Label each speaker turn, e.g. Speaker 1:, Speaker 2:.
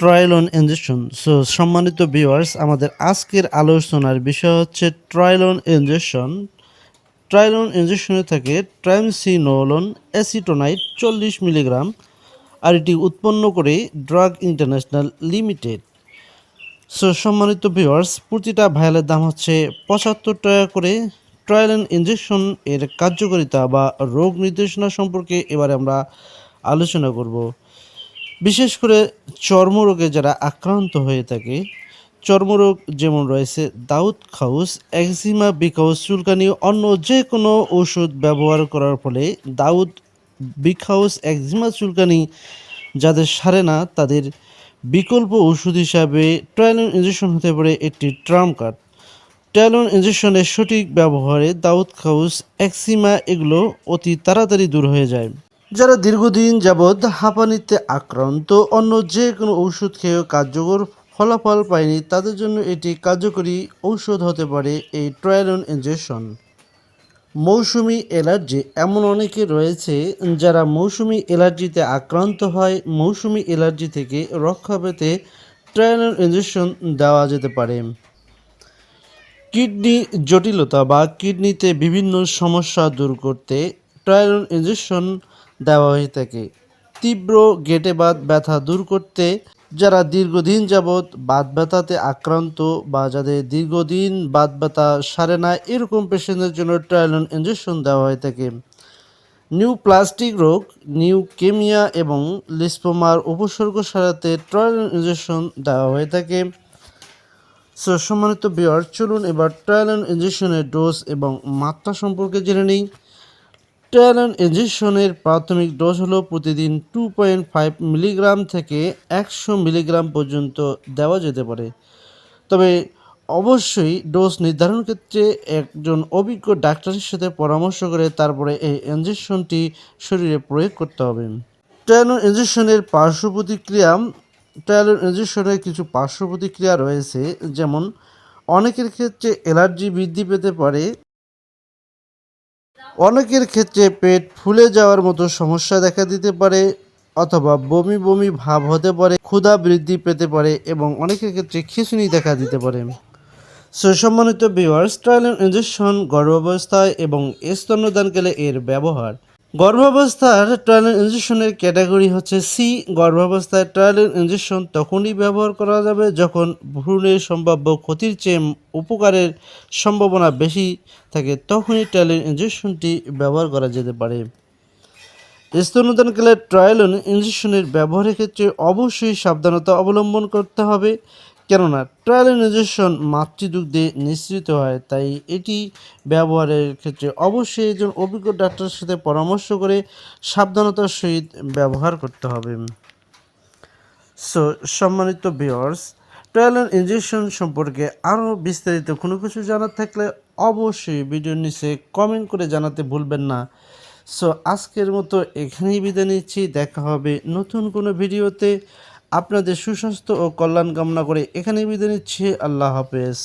Speaker 1: Trialon injection so সম্মানিত viewers আমাদের আজকের আলোচনার বিষয় হচ্ছে ট্রায়ালন ইঞ্জেকশন ট্রায়ালন ইঞ্জেকশনে থাকে ট্রাইমসিনোলন অ্যাসিটোনাইট চল্লিশ মিলিগ্রাম আর এটি উৎপন্ন করে ড্রাগ ইন্টারন্যাশনাল লিমিটেড সো সম্মানিত ভিউয়ার্স প্রতিটা ভায়ালের দাম হচ্ছে পঁচাত্তর টাকা করে। ট্রায়াল ইঞ্জেকশন এর কার্যকারিতা বা রোগ নির্দেশনা সম্পর্কে এবারে আমরা আলোচনা করব। বিশেষ করে চর্মরোগে যারা আক্রান্ত হয়ে থাকে, চর্মরোগ যেমন রয়েছে দাউদ খাউস একজিমা বিকাউস চুলকানি, অন্য যে কোনো ওষুধ ব্যবহার করার ফলে দাউদ বিখাউস একজিমা চুলকানি যাদের সারে না, তাদের বিকল্প ওষুধ হিসাবে ট্রায়ালন ইঞ্জেকশন হতে পারে একটি ট্রাম কার্ড। ট্যালন ইঞ্জেকশনের সঠিক ব্যবহারে দাউদ খাউস, একসিমা এগুলো অতি তাড়াতাড়ি দূর হয়ে যায়। যারা দীর্ঘদিন যাবৎ হাঁপানিতে আক্রান্ত, অন্য যে কোনো ওষুধ খেয়েও কার্যকর ফলাফল পায়নি, তাদের জন্য এটি কার্যকরী ঔষধ হতে পারে এই ট্রায়ালন ইঞ্জেকশন মৌসুমি অ্যালার্জি এমন অনেকে রয়েছে যারা মৌসুমি অ্যালার্জিতে আক্রান্ত হয়, মৌসুমি অ্যালার্জি থেকে রক্ষা পেতে ট্রায়ালন ইঞ্জেকশন দেওয়া যেতে পারে। কিডনি জটিলতা বা কিডনিতে বিভিন্ন সমস্যা দূর করতে ট্রায়ালন ইঞ্জেকশন দেওয়া হয়ে থাকে। তীব্র গেটে বাত ব্যথা দূর করতে যারা দীর্ঘদিন যাবৎ বাত ব্যথাতে আক্রান্ত বা যাদের দীর্ঘদিন বাত ব্যথা সারে না, এরকম পেশেন্টদের জন্য ট্রায়ালন ইঞ্জেকশন দেওয়া হয়ে থাকে। নিউ প্লাস্টিক রোগ, নিউ কেমিয়া এবং লিসপোমার উপসর্গ সারাতে ট্রায়ালন ইঞ্জেকশন দেওয়া হয়ে থাকে। সো সম্মানিত বিয়ার চলুন এবার ট্রায়ালন ইঞ্জেকশনের ডোজ এবং মাত্রা সম্পর্কে জেনে নিই। ট্রায়ালন ইঞ্জেকশনের প্রাথমিক ডোজ হলো প্রতিদিন টু পয়েন্ট ফাইভ মিলিগ্রাম থেকে একশো মিলিগ্রাম পর্যন্ত দেওয়া যেতে পারে। তবে অবশ্যই ডোজ নির্ধারণ ক্ষেত্রে একজন অভিজ্ঞ ডাক্তারের সাথে পরামর্শ করে তারপরে এই ইঞ্জেকশনটি শরীরে প্রয়োগ করতে হবে। ট্রায়ালন ইঞ্জেকশনের পার্শ্ব প্রতিক্রিয়া ট্রায়ালন ইঞ্জেকশনের কিছু পার্শ্ব প্রতিক্রিয়া রয়েছে, যেমন অনেকের ক্ষেত্রে অ্যালার্জি বৃদ্ধি পেতে পারে অনেকের ক্ষেত্রে পেট ফুলে যাওয়ার মতো সমস্যা দেখা দিতে পারে অথবা বমি বমি ভাব হতে পারে, ক্ষুধা বৃদ্ধি পেতে পারে এবং অনেকের ক্ষেত্রে খিঁচুনি দেখা দিতে পারে। সো সম্মানিত ভিউয়ার্স ট্রায়াল ইঞ্জেকশন গর্ভাবস্থায় এবং স্তন্যদানকালে এর ব্যবহার। গর্ভাবস্থার ট্রায়াল ইঞ্জেকশনের ক্যাটাগরি হচ্ছে সি। গর্ভাবস্থায় ট্রায়াল ইঞ্জেকশন তখনই ব্যবহার করা যাবে যখন ভ্রূণের সম্ভাব্য ক্ষতির চেয়ে উপকারের সম্ভাবনা বেশি থাকে। তখনই ট্রায়াল ইঞ্জেকশনটি ব্যবহার করা যেতে পারে। স্তনদানকালে ট্রায়ালন ইঞ্জেকশনের ব্যবহারের ক্ষেত্রে অবশ্যই সাবধানতা অবলম্বন করতে হবে। কেননা ট্রায়ালন ইঞ্জেকশন মাতৃদুগ্ধে নিঃসৃত হয়, তাই এটি ব্যবহারের ক্ষেত্রে অবশ্যই একজন অভিজ্ঞ ডাক্তারের সাথে পরামর্শ করে সাবধানতার সহিত ব্যবহার করতে হবে। সো সম্মানিত ভিওর্স ট্রায়ালন ইঞ্জেকশন সম্পর্কে আরও বিস্তারিত কোনো কিছু জানার থাকলে অবশ্যই ভিডিওর নিচে কমেন্ট করে জানাতে ভুলবেন না। সো আজকের মতো এখানেই বিদায় নিচ্ছি, দেখা হবে নতুন কোনো ভিডিওতে। আপনাদের সুস্বাস্থ্য ও কল্যাণ কামনা করে এখানে বিদায় নিচ্ছি। আল্লাহ হাফেজ।